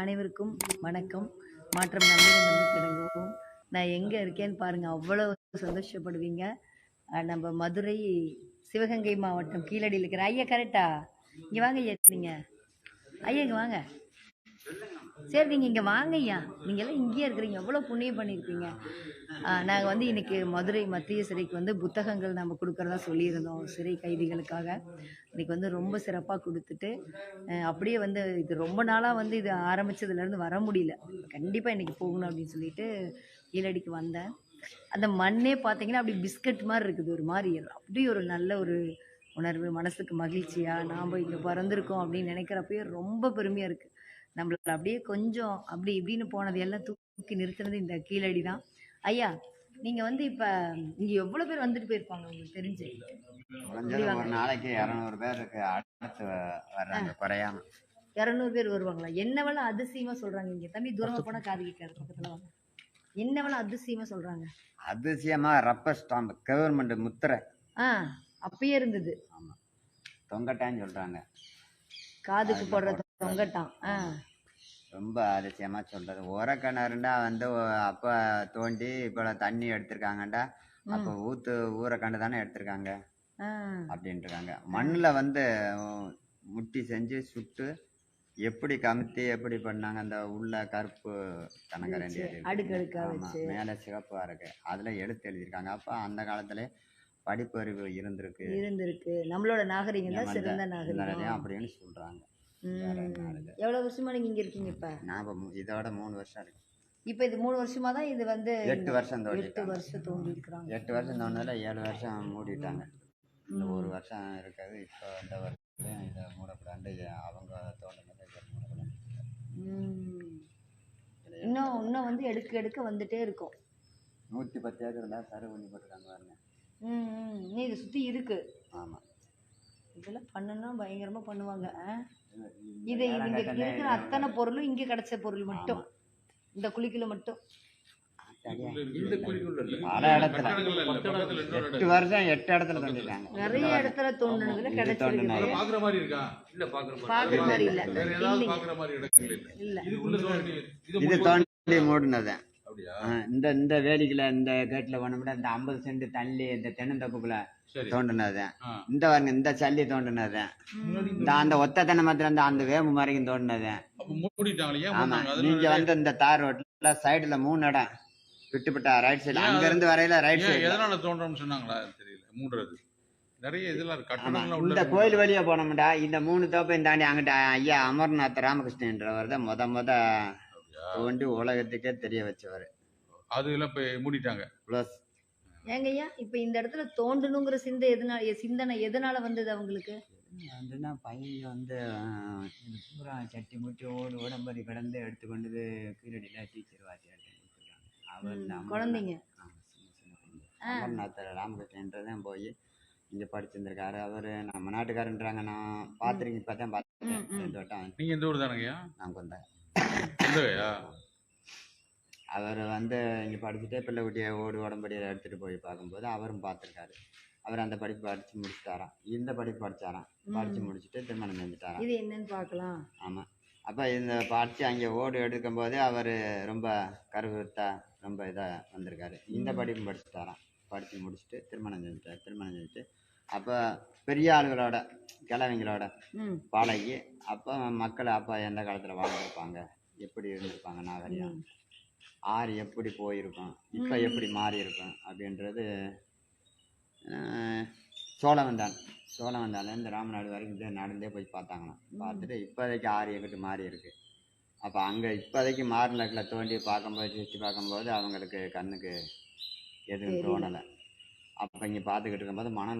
அனைவருக்கும் வணக்கம். மாற்றம் நம்மிடம் வந்து நான் எங்கே இருக்கேன்னு பாருங்கள் அவ்வளோ சந்தோஷப்படுவீங்க. நம்ம மதுரை சிவகங்கை மாவட்டம் கீழடியில் இருக்கிற ஐயா கரெக்டா இங்கே வாங்க ஐயா நீங்கள் ஐயா இங்கே வாங்க. சரி நீங்கள் இங்கே வாங்க ஐயா நீங்கள் எல்லாம் இங்கேயே இருக்கிறீங்க. எவ்வளோ புண்ணியம் பண்ணியிருக்கீங்க நாங்கள் வந்து இன்றைக்கி மதுரை மத்திய சிறைக்கு வந்து புத்தகங்கள் நம்ம கொடுக்குறதா சொல்லியிருந்தோம். சிறை கைதிகளுக்காக. இன்றைக்கி வந்து ரொம்ப சிறப்பாக கொடுத்துட்டு அப்படியே வந்து இது ரொம்ப நாளாக வந்து இது ஆரம்பிச்சதுலேருந்து வர முடியல. கண்டிப்பாக இன்றைக்கி போகணும் அப்படின்னு சொல்லிட்டு கீழடிக்கு வந்தேன். அந்த மண்ணே பார்த்தீங்கன்னா அப்படி பிஸ்கட் மாதிரி இருக்குது. ஒரு மாதிரி அப்படியே ஒரு நல்ல ஒரு உணர்வு. மனசுக்கு மகிழ்ச்சியாக நாம் இங்கே பிறந்திருக்கோம் அப்படின்னு நினைக்கிறப்பயே ரொம்ப பெருமையாக இருக்குது நம்மள அப்படியே கொஞ்சம் அப்படி இப்படின்னு போனது எல்லாம் தூக்கி நிறுத்துனது இந்த கீழடி தான் ஐயா நீங்கள் வந்து இப்போ இங்கே எவ்வளோ பேர் வந்துட்டு போயிருப்பாங்க உங்களுக்கு தெரிஞ்சு? ஒரு நாளைக்கு இரநூறு பேருக்கு அடுத்து வர்றாங்க குறையாம. இரநூறு பேர் வருவாங்களா? என்னவெல்லாம் அதிசயமாக சொல்கிறாங்க இங்கே. தம்பி தூரமாக போனால் காது கேட்காது பக்கத்தில் வாங்க. என்னவெல்லாம் அதிசயமாக சொல்கிறாங்க அதிசயமா ரப்பர் ஸ்டாம்ப் கவர்மெண்ட் முத்திரை. ஆ அப்பயே இருந்தது. தொங்கட்டான்னு சொல்றாங்க. காதுக்கு போடுற தொங்கட்டான் ஆ. ரொம்ப அதிசயமா சொல்றது. உர கிணறுண்டா வந்து அப்ப தோண்டி இப்போ தண்ணி எடுத்திருக்காங்கண்டா? அப்போ ஊத்து ஊற கண்டு தானே எடுத்திருக்காங்க? ஆ. அப்படின்ட்டு இருக்காங்க மண்ணுல வந்து முட்டி செஞ்சு சுட்டு எப்படி கமுத்தி எப்படி பண்ணாங்க? அந்த உள்ள கருப்பு அடுக்கா வச்சு. மேலே சிகப்பா இருக்கு அதுல எடுத்து எழுதியிருக்காங்க. அப்ப அந்த காலத்துல படிப்பறிவு இருந்திருக்கு. இருந்திருக்கு. நம்மளோட நாகரிகம் தான் சிறந்த நாகரிகம். அப்படின்னு சொல்றாங்க. எவ்வளவு வருஷமா நீங்க இங்க இருக்கீங்க இப்ப? நான் இப்ப இதோட மூணு வருஷம் இருக்கு. இப்ப இது மூணு வருஷமா தான் இது வந்து எட்டு வருஷம் எட்டு தோண்டிட்டாங்க வருஷம் தோண்டி இருக்கிறாங்க. எட்டு வருஷம் தோணுதுல ஏழு வருஷம் மூடிட்டாங்க. இந்த ஒரு வருஷம் இருக்காது இப்போ இந்த வருஷத்துலையும் இதை மூடக்கூடாது அவங்க தோண்டினதை இதை மூடக்கூடாது இன்னும் இன்னும் வந்து எடுக்க எடுக்க வந்துட்டே இருக்கும். நூற்றி பத்து ஏக்கர்ல சரு பண்ணி போட்டுருக்காங்க பாருங்க. ம், ம். இன்னும் இது சுத்தி இருக்கு. ஆமாம் இதெல்லாம் பண்ணுனா பயங்கரமா பண்ணுவாங்க? இது இங்க இருக்கிற அத்தனை பொருளும் இங்க கிடைச்ச பொருள் மட்டும். இந்த குழிக்குள்ள மட்டும். பல இடத்துல. எட்டு வருஷம் எட்டு இடத்துல தோண்டிட்டாங்க நிறைய இடத்துல தோண்டுனதுல கிடைச்சிருக்கு. பாக்குற மாதிரி இருக்கா? இல்ல பாக்குற மாதிரி பாக்குற மாதிரி இல்ல. வேற ஏதாவது இல்லைங்க. பாக்குற மாதிரி இடங்கள் இல்ல. இல்ல. இது உள்ள தோண்டி இது இந்த இந்த வேலிக்குள்ள இந்த கேட்டில் போனோம்னா இந்த ஐம்பது சென்ட் தள்ளி இந்த தென்னந்தோப்புக்குள்ள தோண்டினது. இந்த பாருங்க இந்த சல்லி தோண்டினது. இந்த அந்த ஒத்த தென்னை மரத்துல இருந்து அந்த வேம்பு வரைக்கும் தோண்டினது. ஆமா? நீங்க வந்து இந்த தார் ரோட்ல சைடுல மூணு இடம். விட்டுப்பட்டா ரைட் சைடு அங்க இருந்து வரையில ரைட் சைடு எதனால தோன்றோம்னு சொன்னாங்களா? தெரியல. நிறைய இதெல்லாம் உள்ள இந்த. கோயில் வழியா போனோம்டா. இந்த மூணு தோப்பையும் தாண்டி அங்கிட்ட ஐயா அமர்நாத் ராமகிருஷ்ணன்றவர் தான் முத முத? தோண்டி உலகத்துக்கே தெரிய வச்சவர். அது எல்லாம் இப்ப மூடிட்டாங்க. ப்ளஸ் ஏங்கய்யா இப்ப இந்த இடத்துல தோண்டணுங்கிற சிந்தை எதனால சிந்தனை எதனால வந்தது அவங்களுக்கு? வந்துன்னா பையன் வந்து பூரா சட்டி முட்டி ஓடு உடம்படி கிடந்து எடுத்து கொண்டு போய் கீழடியில் டீச்சர் வாத்தியார் அவர் குழந்தைங்க. அமர்நாத் ராமகிருஷ்ணன்றதான் போய் இங்க படிச்சிருந்திருக்காரு. அவரு நம்ம நாட்டுக்காரன்றாங்க நான் தான் பார்த்தேன் ரெண்டு வட்டம் நீங்க எந்த ஊர் தானங்கய்யா? நான் கொண்டேன் அவர் வந்து இங்கே படிச்சுட்டே பிள்ளை குட்டியை ஓடு உடம்படியில் எடுத்துகிட்டு போய் பார்க்கும்போது அவரும் பார்த்துருக்காரு. அவர் அந்த படிப்பு படித்து முடிச்சிட்டாராம். இந்த படிப்பு படிச்சாராம். படித்து முடிச்சுட்டு திருமணம் செஞ்சுட்டாராம். இது என்னன்னு பார்க்கலாம். ஆமாம் அப்போ இந்த படித்து அங்கே ஓடு எடுக்கும்போது அவர் ரொம்ப கருவுத்தா ரொம்ப இதாக வந்திருக்காரு. இந்த படிப்பு படிச்சுட்டாராம். படித்து முடிச்சுட்டு திருமணம் செஞ்சுட்டார். திருமணம் செஞ்சுட்டு அப்போ பெரிய ஆளுகளோட கிழவிங்களோட பழகி அப்போ மக்கள் அப்போ எந்த காலத்தில் வாழ்ந்திருப்பாங்க? எப்படி இருந்திருப்பாங்க நாகரிகம்? ஆறு எப்படி போயிருக்கும்? இப்போ எப்படி மாறி இருக்கும் அப்படின்றது சோழவந்தான் சோழவந்தான்லேருந்து ராமநாடு வரைக்கும் நடந்தே போய் பார்த்தாங்களாம். பார்த்துட்டு இப்போதைக்கு ஆறு எங்கிட்டு மாறி இருக்கு? அப்போ அங்கே இப்போதைக்கு மாறினக்கில் தோண்டி பார்க்கும்போது சுற்றி பார்க்கும்போது அவங்களுக்கு கண்ணுக்கு எதுவும் தோணலை. அப்போ இங்கே பார்த்துக்கிட்டு இருக்கும்போது மணல்